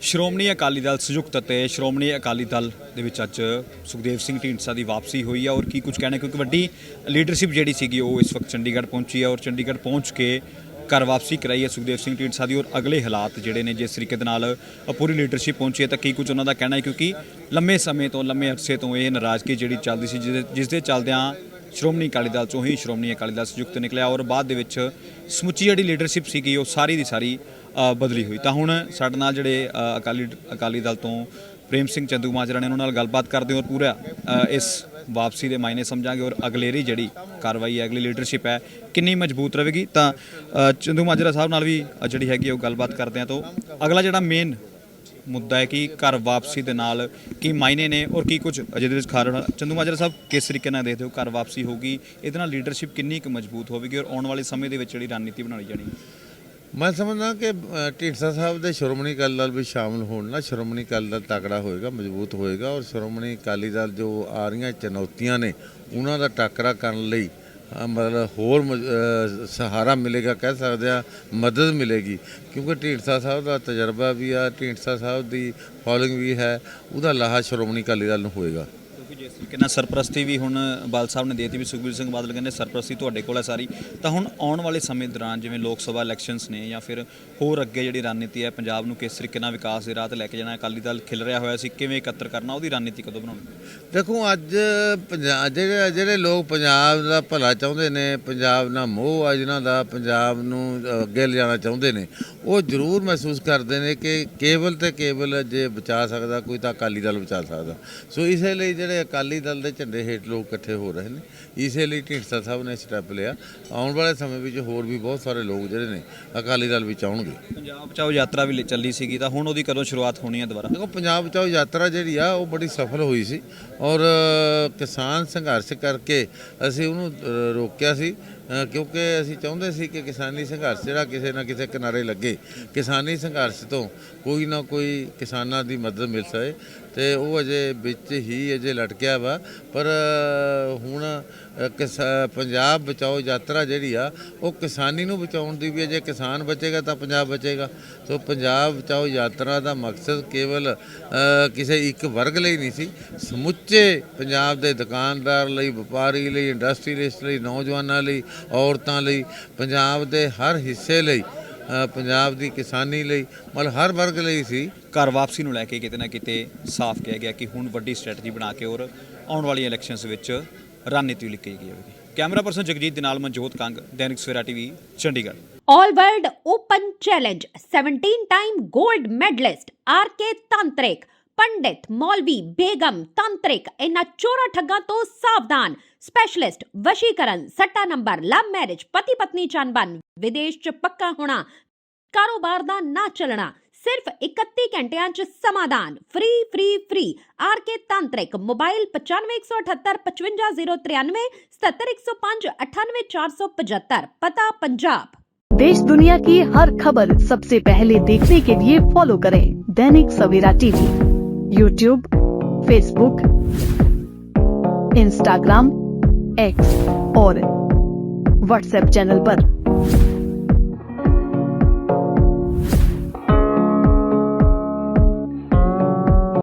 ਸ਼੍ਰੋਮਣੀ ਅਕਾਲੀ ਦਲ ਸੰਯੁਕਤ ਅਤੇ ਸ਼੍ਰੋਮਣੀ ਅਕਾਲੀ ਦਲ ਦੇ ਵਿੱਚ ਅੱਜ ਸੁਖਦੇਵ ਸਿੰਘ ਢੀਂਡਸਾ ਦੀ ਵਾਪਸੀ ਹੋਈ ਹੈ ਔਰ ਕੀ ਕੁਝ ਕਹਿਣਾ ਕਿਉਂਕਿ ਵੱਡੀ ਲੀਡਰਸ਼ਿਪ ਜਿਹੜੀ ਸੀਗੀ ਉਹ ਇਸ ਵਕਤ ਚੰਡੀਗੜ੍ਹ ਪਹੁੰਚੀ ਹੈ ਔਰ ਚੰਡੀਗੜ੍ਹ ਪਹੁੰਚ ਕੇ ਘਰ ਵਾਪਸੀ ਕਰਾਈ ਹੈ ਸੁਖਦੇਵ ਸਿੰਘ ਢੀਂਡਸਾ ਦੀ ਔਰ ਅਗਲੇ ਹਾਲਾਤ ਜਿਹੜੇ ਨੇ ਜਿਸ ਤਰੀਕੇ ਦੇ ਨਾਲ ਪੂਰੀ ਲੀਡਰਸ਼ਿਪ ਪਹੁੰਚੀ ਹੈ ਤਾਂ ਕੀ ਕੁਝ ਉਹਨਾਂ ਦਾ ਕਹਿਣਾ ਹੈ? ਕਿਉਂਕਿ ਲੰਮੇ ਸਮੇਂ ਤੋਂ, ਲੰਮੇ ਅਰਸੇ ਤੋਂ ਇਹ ਨਾਰਾਜ਼ਗੀ ਜਿਹੜੀ ਚੱਲਦੀ ਸੀ, ਜਿਹਦੇ ਜਿਸ ਦੇ ਚੱਲਦਿਆਂ ਸ਼੍ਰੋਮਣੀ ਅਕਾਲੀ ਦਲ ਚੋਂ ਹੀ ਸ਼੍ਰੋਮਣੀ ਅਕਾਲੀ ਦਲ ਸੰਯੁਕਤ ਨਿਕਲਿਆ ਔਰ ਬਾਅਦ ਦੇ ਵਿੱਚ ਸਮੁੱਚੀ ਜਿਹੜੀ ਲੀਡਰਸ਼ਿਪ ਸੀਗੀ ਉਹ ਸਾਰੀ ਦੀ ਸਾਰੀ ਬਦਲੀ ਹੋਈ। ਤਾਂ ਹੁਣ ਸਾਡੇ ਨਾਲ ਜਿਹੜੇ ਅਕਾਲੀ ਅਕਾਲੀ ਦਲ ਤੋਂ ਪ੍ਰੇਮ ਸਿੰਘ ਚੰਦੂ ਮਾਜਰਾ ਨੇ ਉਹਨਾਂ ਨਾਲ ਗੱਲਬਾਤ ਕਰਦੇ ਹਾਂ ਔਰ ਪੂਰਾ ਇਸ ਵਾਪਸੀ ਦੇ ਮਾਇਨੇ ਸਮਝਾਂਗੇ ਔਰ ਅਗਲੇਰੀ ਜਿਹੜੀ ਕਾਰਵਾਈ ਹੈ ਅਗਲੀ ਲੀਡਰਸ਼ਿਪ ਹੈ ਕਿੰਨੀ ਮਜ਼ਬੂਤ ਰਹੇਗੀ। ਤਾਂ ਅ, ਚੰਦੂ ਮਾਜਰਾ ਸਾਹਿਬ ਨਾਲ ਵੀ ਜਿਹੜੀ ਹੈਗੀ ਉਹ ਗੱਲਬਾਤ ਕਰਦੇ ਹਾਂ। ਤੋਂ ਅਗਲਾ ਜਿਹੜਾ ਮੇਨ ਮੁੱਦਾ ਹੈ ਕਿ ਘਰ ਵਾਪਸੀ ਦੇ ਨਾਲ ਕੀ ਮਾਇਨੇ ਨੇ ਔਰ ਕੀ ਕੁਝ ਜਿਹਦੇ ਵਿੱਚ ਖਾਰਣ ਚੰਦੂ ਮਾਜਰਾ ਸਾਹਿਬ, ਕਿਸ ਤਰੀਕੇ ਨਾਲ ਦੇਖਦੇ ਹੋ ਘਰ ਵਾਪਸੀ ਹੋਗੀ ਇਹਦੇ ਨਾਲ ਲੀਡਰਸ਼ਿਪ ਕਿੰਨੀ ਕੁ ਮਜ਼ਬੂਤ ਹੋਵੇਗੀ ਔਰ ਆਉਣ ਵਾਲੇ ਸਮੇਂ ਦੇ ਵਿੱਚ ਜਿਹੜੀ ਰਣਨੀਤੀ ਬਣਾਈ ਜਾਣੀ? ਮੈਂ ਸਮਝਦਾ ਕਿ ਢੀਂਡਸਾ ਸਾਹਿਬ ਦੇ ਸ਼੍ਰੋਮਣੀ ਅਕਾਲੀ ਦਲ ਵਿੱਚ ਸ਼ਾਮਲ ਹੋਣ ਨਾਲ ਸ਼੍ਰੋਮਣੀ ਅਕਾਲੀ ਦਲ ਤਕੜਾ ਹੋਏਗਾ, ਮਜ਼ਬੂਤ ਹੋਏਗਾ ਔਰ ਸ਼੍ਰੋਮਣੀ ਅਕਾਲੀ ਦਲ ਜੋ ਆ ਰਹੀਆਂ ਚੁਣੌਤੀਆਂ ਨੇ, ਉਹਨਾਂ ਦਾ ਟਾਕਰਾ ਕਰਨ ਲਈ ਮਤਲਬ ਹੋਰ ਮਜ਼- ਸਹਾਰਾ ਮਿਲੇਗਾ, ਕਹਿ ਸਕਦੇ ਆ ਮਦਦ ਮਿਲੇਗੀ। ਕਿਉਂਕਿ ਢੀਂਡਸਾ ਸਾਹਿਬ ਦਾ ਤਜਰਬਾ ਵੀ ਆ, ਢੀਂਡਸਾ ਸਾਹਿਬ ਦੀ ਫੋਲੋਇੰਗ ਵੀ ਹੈ, ਉਹਦਾ ਲਾਹਾ ਸ਼੍ਰੋਮਣੀ ਅਕਾਲੀ ਦਲ ਨੂੰ ਹੋਏਗਾ। ਕਿਉਂਕਿ ਜਿਸ ਤਰੀਕੇ ਸਰਪ੍ਰਸਤੀ ਵੀ ਹੁਣ ਬਾਲ ਸਾਹਿਬ ਨੇ ਦੇਤੀ ਵੀ ਸੁਖਬੀਰ ਸਿੰਘ ਬਾਦਲ ਕਹਿੰਦੇ ਸਰਪ੍ਰਸਤੀ ਤੁਹਾਡੇ ਕੋਲ ਹੈ ਸਾਰੀ। ਤਾਂ ਹੁਣ ਆਉਣ ਵਾਲੇ ਸਮੇਂ ਦੌਰਾਨ ਜਿਵੇਂ ਲੋਕ ਸਭਾ ਇਲੈਕਸ਼ਨਸ ਨੇ ਜਾਂ ਫਿਰ ਹੋਰ ਅੱਗੇ ਜਿਹੜੀ ਰਣਨੀਤੀ ਹੈ ਪੰਜਾਬ ਨੂੰ ਕਿਸ ਤਰੀਕੇ ਨਾਲ ਵਿਕਾਸ ਦੇ ਰਾਹ ਤੇ ਲੈ ਕੇ ਜਾਣਾ, ਅਕਾਲੀ ਦਲ ਖਿਲ ਰਿਹਾ ਹੋਇਆ ਸੀ, ਕਿਵੇਂ ਇਕੱਤਰ ਕਰਨਾ, ਉਹਦੀ ਰਣਨੀਤੀ ਕਦੋਂ ਬਣਾਉਣੀ? ਦੇਖੋ, ਅੱਜ ਪੰਜਾਬ ਜਿਹੜੇ ਜਿਹੜੇ ਲੋਕ ਪੰਜਾਬ ਦਾ ਭਲਾ ਚਾਹੁੰਦੇ ਨੇ, ਪੰਜਾਬ ਨਾਲ ਮੋਹ ਆ ਜਿਨ੍ਹਾਂ ਦਾ, ਪੰਜਾਬ ਨੂੰ ਅੱਗੇ ਲਿਜਾਣਾ ਚਾਹੁੰਦੇ ਨੇ, ਉਹ ਜ਼ਰੂਰ ਮਹਿਸੂਸ ਕਰਦੇ ਨੇ ਕਿ ਕੇਵਲ ਤੇ ਕੇਵਲ ਜੇ ਬਚਾ ਸਕਦਾ, ਕੋਈ ਤਾਂ ਅਕਾਲੀ ਦਲ ਬਚਾ ਸਕਦਾ। ਸੋ ਇਸੇ ਲਈ ਜਿਹੜੇ ਅਕਾਲੀ ਦਲ ਦੇ ਝੰਡੇ ਹੇਠ ਲੋਕ ਇਕੱਠੇ ਹੋ ਰਹੇ ਨੇ। ਇਸੇ ਲਈ ਢੀਂਡਸਾ ਸਾਹਿਬ ਨੇ ਸਟੈਪ ਲਿਆ। ਆਉਣ ਵਾਲੇ ਸਮੇਂ ਵਿੱਚ ਹੋਰ ਵੀ ਬਹੁਤ ਸਾਰੇ ਲੋਕ ਜਿਹੜੇ ਨੇ ਅਕਾਲੀ ਦਲ ਵਿੱਚ ਆਉਣਗੇ। ਪੰਜਾਬ ਚਾਓ ਯਾਤਰਾ ਵੀ ਚੱਲੀ ਸੀਗੀ ਤਾਂ ਹੁਣ ਉਹਦੀ ਕਦੋਂ ਸ਼ੁਰੂਆਤ ਹੋਣੀ ਹੈ ਦੁਬਾਰਾ? ਦੇਖੋ ਪੰਜਾਬ ਬਚਾਓ ਯਾਤਰਾ ਜਿਹੜੀ ਆ ਉਹ ਬੜੀ ਸਫਲ ਹੋਈ ਸੀ। ਔਰ ਕਿਸਾਨ ਸੰਘਰਸ਼ ਕਰਕੇ ਅਸੀਂ ਉਹਨੂੰ ਰੋਕਿਆ ਸੀ। ਕਿਉਂਕਿ ਅਸੀਂ ਚਾਹੁੰਦੇ ਸੀ ਕਿ ਕਿਸਾਨੀ ਸੰਘਰਸ਼ ਜਿਹੜਾ ਕਿਸੇ ਨਾ ਕਿਸੇ ਕਿਨਾਰੇ ਲੱਗੇ। ਕਿਸਾਨੀ ਸੰਘਰਸ਼ ਤੋਂ ਕੋਈ ਨਾ ਕੋਈ ਕਿਸਾਨਾਂ ਦੀ ਮਦਦ ਮਿਲ ਸਕੇ। ਤੇ ਉਹ ਅਜੇ ਵਿੱਚ ਹੀ ਅਜੇ ਲਟਕਿਆ ਵਾ। ਪਰ ਹੁਣ ਅ, ਪੰਜਾਬ ਬਚਾਓ ਯਾਤਰਾ ਜਿਹੜੀ ਆ ਉਹ ਕਿਸਾਨੀ ਨੂੰ ਬਚਾਉਣ ਦੀ ਵੀ ਹੈ ਜੇ ਕਿਸਾਨ ਬਚੇਗਾ ਤਾਂ ਪੰਜਾਬ ਬਚੇਗਾ। ਸੋ ਪੰਜਾਬ ਬਚਾਓ ਯਾਤਰਾ ਦਾ ਮਕਸਦ ਕੇਵਲ ਕਿਸੇ ਇੱਕ ਵਰਗ ਲਈ ਨਹੀਂ ਸੀ ਸਮੁੱਚੇ ਪੰਜਾਬ ਦੇ ਦੁਕਾਨਦਾਰ ਲਈ ਵਪਾਰੀ ਲਈ ਇੰਡਸਟਰੀਲਿਸਟ ਲਈ ਨੌਜਵਾਨਾਂ ਲਈ ਔਰਤਾਂ ਲਈ ਪੰਜਾਬ ਦੇ ਹਰ ਹਿੱਸੇ ਲਈ ਪੰਜਾਬ ਦੀ ਕਿਸਾਨੀ ਲਈ ਮਤਲਬ ਹਰ ਵਰਗ ਲਈ ਸੀ। ਘਰ ਵਾਪਸੀ ਨੂੰ ਲੈ ਕੇ ਕਿਤੇ ਨਾ ਕਿਤੇ ਸਾਫ਼ ਕਿਹਾ ਗਿਆ ਕਿ ਹੁਣ ਵੱਡੀ ਸਟ੍ਰੈਟਜੀ ਬਣਾ ਕੇ ਔਰ ਆਉਣ ਵਾਲੀਆਂ ਇਲੈਕਸ਼ਨਸ ਵਿੱਚ ਰਣਨੀਤੀ ਲਿਖੀ ਗਈ ਹੋਵੇਗੀ। ਕੈਮਰਾ ਪਰਸਨ ਜਗਜੀਤ ਦੇ ਨਾਲ Manjot Kang Dainik Savera TV Chandigarh. All World Open Challenge 17 time gold medalist RK Tantrik ਪੰਡਿਤ ਮੌਲਵੀ ਬੇਗਮ ਤੰਤਰਿਕ ਇਹਨਾਂ ਚੋਰਾ ਠੱਗਾਂ ਤੋਂ ਸਾਵਧਾਨ ਸਪੈਸ਼ਲਿਸਟ ਵਸ਼ੀਕਰਨ ਸੱਟਾ ਨੰਬਰ ਲਵ ਮੈਰਿਜ ਪਤੀ ਪਤਨੀ ਚੰਬਨ ਵਿਦੇਸ਼ ਚ ਪੱਕਾ ਹੋਣਾ ਕਾਰੋਬਾਰ ਦਾ ਨਾ ਚੱਲਣਾ ਸਿਰਫ 31 ਘੰਟਿਆਂ ਚ ਸਮਾਧਾਨ free free free RK ਤਾਂਤਰਿਕ mobile 9517555093 77105 98475 ਪਤਾ ਪੰਜਾਬ देश दुनिया की हर खबर सबसे पहले देखने के लिए फॉलो करें Dainik Savera TV YouTube Facebook Instagram X और व्हाट्सएप चैनल पर।